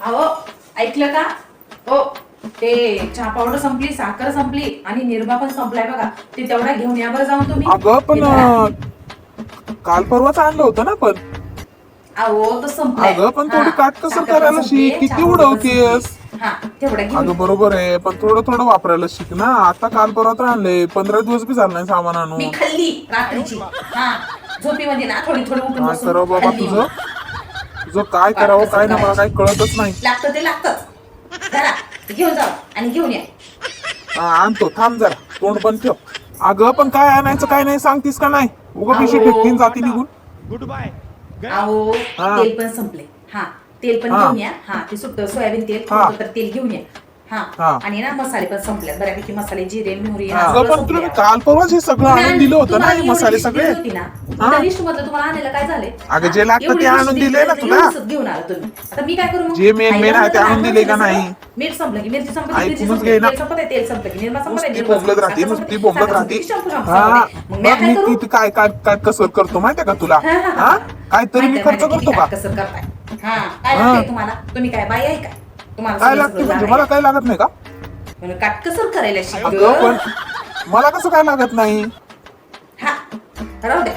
अहो ऐकलं का? हो ते चहा पावडर संपली साखर संपली आणि निर्मा पण संपलाय बघा. ते तेवढा घेऊन या बरं जाऊन तुम्ही. अगं पण. अं, काल परवाच आणलं होतं ना पण. अहो तो संपलाय. अगं, पण थोडी हा, काटकसर साखर करायला संपली, शिक. किती चहा उडवतेस? संपली. हा तेवढा घेऊन अगं बरोबर आहे पण थोडं थोडं वापरायला शिक ना. आता काल परवा तर आणले पंधरा दिवस बी झालं नाही सामान आणून. मी खाल्ली रात्रीची. हा झोपीमध्ये ना थोडी थोडी उठून काय बसून करावं बाबा खाल्ली. तुझं? तुझं काय करावं काय नाही मला काही कळतच नाही. लागतं ते लागतच. जरा घेऊन जाऊ आणि घेऊन या. हा, आणतो थांब जरा तोंड पण ठेव. अगं पण काय आणायचं काय नाही सांगतीस का नाही? उगा पिशी. फेकतीन जाती निघून. गुड बाय अहो हा. तेल पण संपले हा तेल पण हा. घेऊन या. हा ते सुट्ट सोयाबीन तेल हा. कोणतं तर तेल घेऊन या. हा. आणि ना मसाले पण संपले बऱ्यापैकी मसाले जिरे मोहरी पण. तुला मी काल परवाच हे सगळं आणून दिलं होतं ना हे मसाले सगळे हा? लिस्ट मधलं तुम्हाला आणायला काय झाले अगं, जे लागतं ते आणून दिली दिलंय ना तुला. घेऊन आला तुम्ही आता मी काय करू मग? जे main- main आहे ते आणून दिले का नाही? मीठ संपलं की मिरची संपली की मिरची ऐकूनच संपली घे ना. तेल संपलं की तेल संपलं की निर्मा नुसती निर्मा बोंबलत राहते नुसती बोंबलत राहते हा. मग मी बघ काय मी करू? किती काय काय काय कसर करतो माहितीये का तुला हा. काहीतरी मी खर्च करतो का करताय. हा काय हा. लागतंय तुम्हाला तुम्ही काय बाई आहे काय तुम्हाला काय सगळं लागते म्हणजे मला. काय लागत नाही का म्हणून काटकसर करायला शिक अगं पण मला कसं काय लागत नाही हा राहू द्या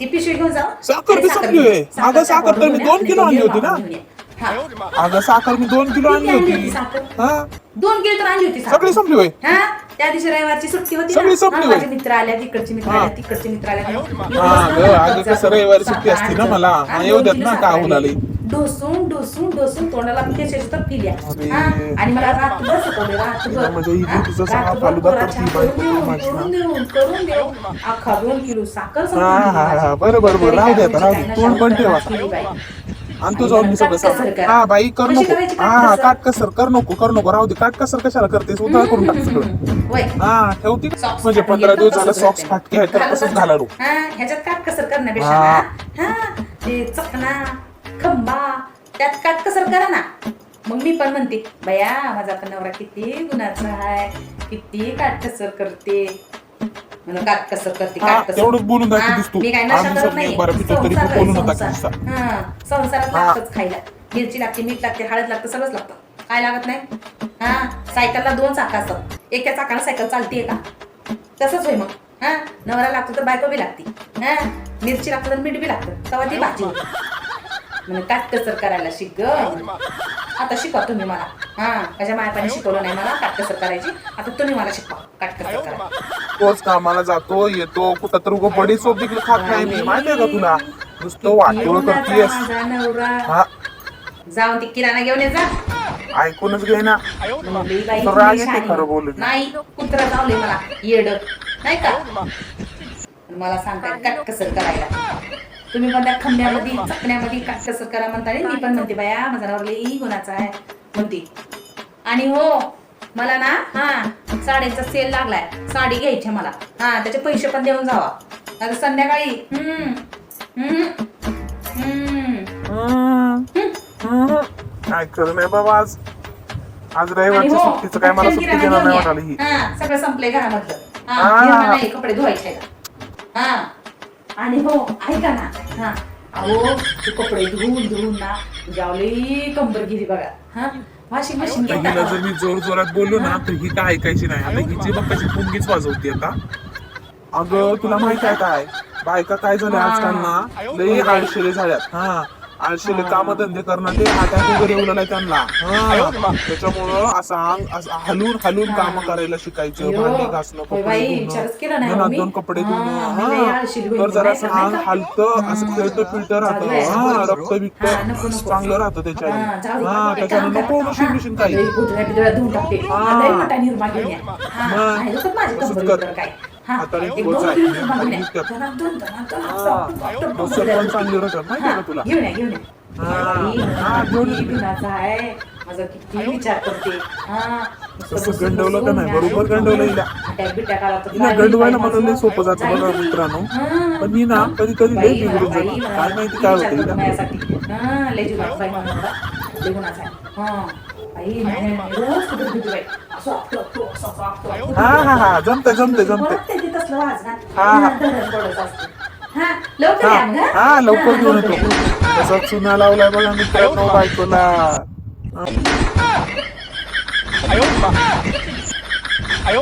ती पिशवी घेऊन जा साखर बी संपली होय. साखर तर मी दोन किलो आणली होती ना. हा. अगं साखर मी दोन किलो आणली होती? हा दोन किलो तर आणली होती साखर. सगळी संपली होय हा त्या दिवशी रविवारची सुट्टी होती ना. सगळी संपली हा, होय. माझे मित्र आल्या तिकडचे मित्र हा. आल्या तिकडचे मित्र आल्या हा, गं, कसं रविवारी सुट्टी असते ना मला. हा, येऊ देत ना, का हुलाली. डोसून डोसून डोसून तोंडाला केसाची तर. हा, आणि मला रात्रभर शिकवले रात्रभर म्हणजे ही हा, तुझा सगळा रात्रभर फालुदा कोरा करती चहा बाई, करून देऊन, माझी ना. करून देऊन करून देऊन अख्खा दोन किलो साखर संपवून हा, दिली हा, हा, माझी. बरं, बरं, बरं, राहू दे आता, राहू दे. काय तोंड पण ठेवा. आणि तू जाऊन मी सगळं सांग. हा बाई कर नको करायची हा काटकसर? कर नको कर नको राहू दे काटकसर कशाला करतेस उधळ करून टाक सगळं हा ठेवती म्हणजे पंधरा दिवस झालं सॉक्स. फाटके आहेत तर असतं. घाला रू हा, ह्याच्यात काटकसर करण्यापेक्षा हा. हा, ते चकना खंबा. त्यात काटकसर करा ना. मग मी पण म्हणते बया माझा पण नवरा किती गुणाचा आहे किती काटकसर करते. म्हणून काटकसर करते हा, काटकसर. तेवढंच बोलून जायचं हा, दिसतो. मी काय नशा आम्ही करत नाही बऱ्यापैकी तरी संसार बोलू आहे, नका संसार. दिवसा. हा, संसारात हा. लागतच खायला. मिरची लागते मीठ लागते हळद लागतं सगळंच लागतं. काय लागत नाही? हा सायकलला दोन चाकं असतात. एका चाकाला सायकल चालतीये का? तसंच होय मग. हा नवरा लागतो तर बायको बी लागते. हा मिरची लागतं तर मीठ बी लागतं. तेव्हा ती भाजी. म्हणजे काटकसर करायला शिक ग. आता शिकवा तुम्ही मला. हा माझ्या मायापाने शिकवलं नाही मला काटकसर करायची. आता तुम्ही मला शिकवा काटकसर करायला तोच कामाला जातो येतो कुठं तर उगं बडी सोप देखील खात नाही मी. माहितीये का तुला? नुसतं वाटोळ येऊन करतेस. आता माझा नवरा. हा. जाऊन ती किराणा घेऊन ये जा. ऐकूनच घे ना. म्हणली बाई तर तुम्ही राग येते शहाणी. खरं बोलून. नाही कुत्रा चावले मला येड. नाही का? मला सांगताय काटकसर करायला. तुम्ही पण त्या खंब्यामध्ये चकण्यामध्ये काटकसर करा म्हणता मी पण म्हणते बाया माझा नवरा लई गुणाचा आहे म्हणते. आणि हो मला ना हा साडीचा सेल लागलाय. साडी घ्यायची मला. हा त्याचे पैसे पण देऊन जावा. आता संध्याकाळी हम्म हम्म. काय नाही बाबा आज? आज हो, सुट्टीचं काय मला सुट्टी देणार नाही सगळं संपलंय घरामधलं. कपडे धुवायचे. हा. आणि हो ऐका ना. हा. अहो ते कपडे धुवून धुवून ना जावली कंबर गेली बघा. हा? वॉशिंग मशीन आता हिला जर मी जोर जोरात बोललो ना तर ही काय ऐकायची नाही. आता हिची कशी पुंगीच वाजवते आता. अगं तुला माहीत आहे काय? बायका काय झाल्या आजकाल ना लई आळशेले झाल्यात. हा. आळशेले काम धंदे करणं ते अटॅक वगैरे उलाय त्यांना. त्याच्यामुळं असं अंग असं हलून हलून काम करायला शिकायचं भांडी घासणं कपडे हो. दोन कपडे धुणं. तर जरा असं अंग? हलतं असं फिरतं राहतं. हा रक्त बिक्त. चांगलं राहतं त्याच्याने. दे. हा त्याच्यानं नको. मशीन बिशीन काही. हा. आता हा, मग, एक दोन आहे. त्यात- जरा दोन. चांगली माहिती आहे हा, का तुला घेऊन या घेऊन या हा, घेऊन आहे माझा किती विचार करते हा नुसतं तसं बसून गंडवलं का बसून नाही? बरोबर. गंडवलं हिला. अटॅक बिटॅक आला तर हिला काय गंडवायला मला लय? सोपं जातं बघा. मित्रांनो. हा. पण मी ना कधी कधी लय बाई, बिघडून बाई, जाते. काय माहिती काय विचार होतं करतो हिला. माझ्यासाठी. हा, लय जीवाचं बाई माझा नवरा. लय गुणाचा आहे. हा. हा हा हा जमते जमते जमते. हा, हा. हा. हा, लवकर हा हा घेऊन येतो. तसा चुना लावलाय बघा मित्रांनो बायकोला 哎